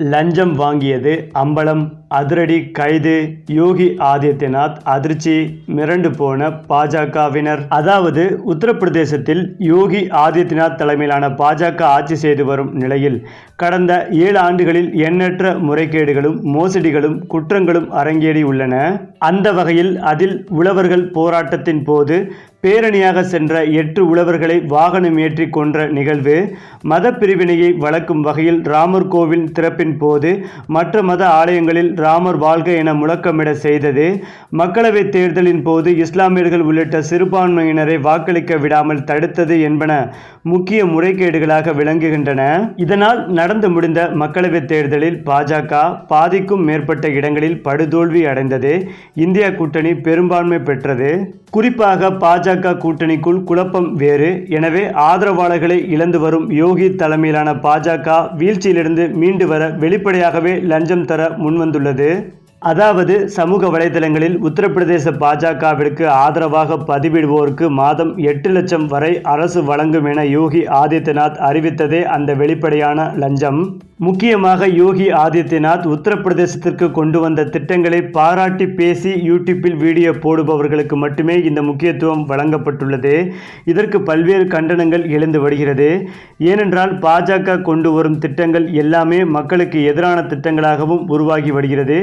லஞ்சம் வாங்கியது அம்பலம் அதிரடி கைது யோகி ஆதித்யநாத் அதிர்ச்சி மிரண்டு போன பாஜகவினர். அதாவது உத்தரப்பிரதேசத்தில் யோகி ஆதித்யநாத் தலைமையிலான பாஜக ஆட்சி செய்து வரும் நிலையில் கடந்த ஏழு ஆண்டுகளில் எண்ணற்ற முறைகேடுகளும் மோசடிகளும் குற்றங்களும் அரங்கேறியுள்ளன. அந்த வகையில் அதில் உழவர்கள் போராட்டத்தின் போது பேரணியாக சென்ற எட்டு உழவர்களை வாகனம் ஏற்றி கொன்ற நிகழ்வு மத பிரிவினையை வளர்க்கும் வகையில் ராமர் கோவில் திறப்பின் போது மற்ற மத ஆலயங்களில் ராமர் வாழ்க என முழக்கமிட செய்தது. மக்களவைத் தேர்தலின் போது இஸ்லாமியர்கள் உள்ளிட்ட சிறுபான்மையினரை வாக்களிக்க விடாமல் தடுத்தது என்பன முக்கிய முறைகேடுகளாக விளங்குகின்றன. இதனால் நடந்து முடிந்த மக்களவைத் தேர்தலில் பாஜக பாதிக்கும் மேற்பட்ட இடங்களில் படுதோல்வி அடைந்தது. இந்தியா கூட்டணி பெரும்பான்மை பெற்றது. குறிப்பாக பாஜக கூட்டணிக்குள் குழப்பம் வேறு. எனவே ஆதரவாளர்களை இழந்து வரும் யோகி தலைமையிலான பாஜக வீழ்ச்சியிலிருந்து மீண்டு வர வெளிப்படையாகவே லஞ்சம் தர முன்வந்துள்ளது. அதாவது சமூக வலைதளங்களில் உத்தரப்பிரதேச பாஜகவிற்கு ஆதரவாக பதிவிடுவோருக்கு மாதம் எட்டு லட்சம் வரை அரசு வழங்கும் என யோகி ஆதித்யநாத் அறிவித்ததே அந்த வெளிப்படையான லஞ்சம். முக்கியமாக யோகி ஆதித்யநாத் உத்தரப்பிரதேசத்திற்கு கொண்டு வந்த திட்டங்களை பாராட்டி பேசி யூடியூப்பில் வீடியோ போடுபவர்களுக்கு மட்டுமே இந்த முக்கியத்துவம் வழங்கப்பட்டுள்ளது. இதற்கு பல்வேறு கண்டனங்கள் எழுந்து வருகிறது. ஏனென்றால் பாஜக கொண்டு வரும் திட்டங்கள் எல்லாமே மக்களுக்கு எதிரான திட்டங்களாகவும் உருவாகி வருகிறது.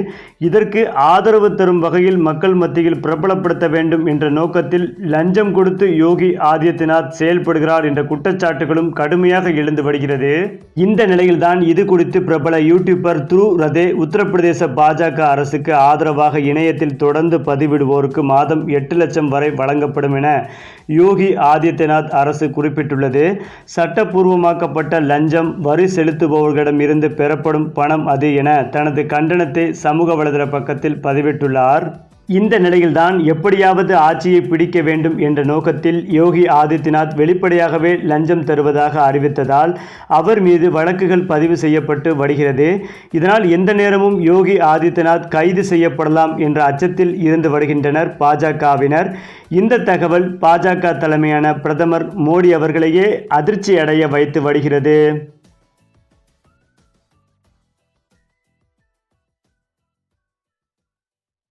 இதற்கு ஆதரவு தரும் வகையில் மக்கள் மத்தியில் பிரபலப்படுத்த வேண்டும் என்ற நோக்கத்தில் லஞ்சம் கொடுத்து யோகி ஆதித்யநாத் செயல்படுகிறார் என்ற குற்றச்சாட்டுகளும் கடுமையாக எழுந்து வருகிறது. இந்த நிலையில்தான் இது குறித்து பிரபல யூடியூபர் துரு ரதே உத்தரப்பிரதேச பாஜக அரசுக்கு ஆதரவாக இணையத்தில் தொடர்ந்து பதிவிடுவோருக்கு மாதம் எட்டு லட்சம் வரை வழங்கப்படும் என யோகி ஆதித்யநாத் அரசு குறிப்பிட்டுள்ளது. சட்டப்பூர்வமாக்கப்பட்ட லஞ்சம் வரி செலுத்துபவர்களிடம் இருந்து பெறப்படும் பணம் அது என தனது கண்டனத்தை சமூக வலைதள பக்கத்தில் பதிவிட்டுள்ளார். இந்த நிலையில்தான் எப்படியாவது ஆட்சியை பிடிக்க வேண்டும் என்ற நோக்கத்தில் யோகி ஆதித்யநாத் வெளிப்படையாகவே லஞ்சம் தருவதாக அறிவித்ததால் அவர் மீது வழக்குகள் பதிவு செய்யப்பட்டு வருகிறது. இதனால் எந்த நேரமும் யோகி ஆதித்யநாத் கைது செய்யப்படலாம் என்ற அச்சத்தில் இருந்து வருகின்றனர் பாஜகவினர். இந்த தகவல் பாஜக தலைமையான பிரதமர் மோடி அவர்களையே அதிர்ச்சி அடைய வைத்து வருகிறது.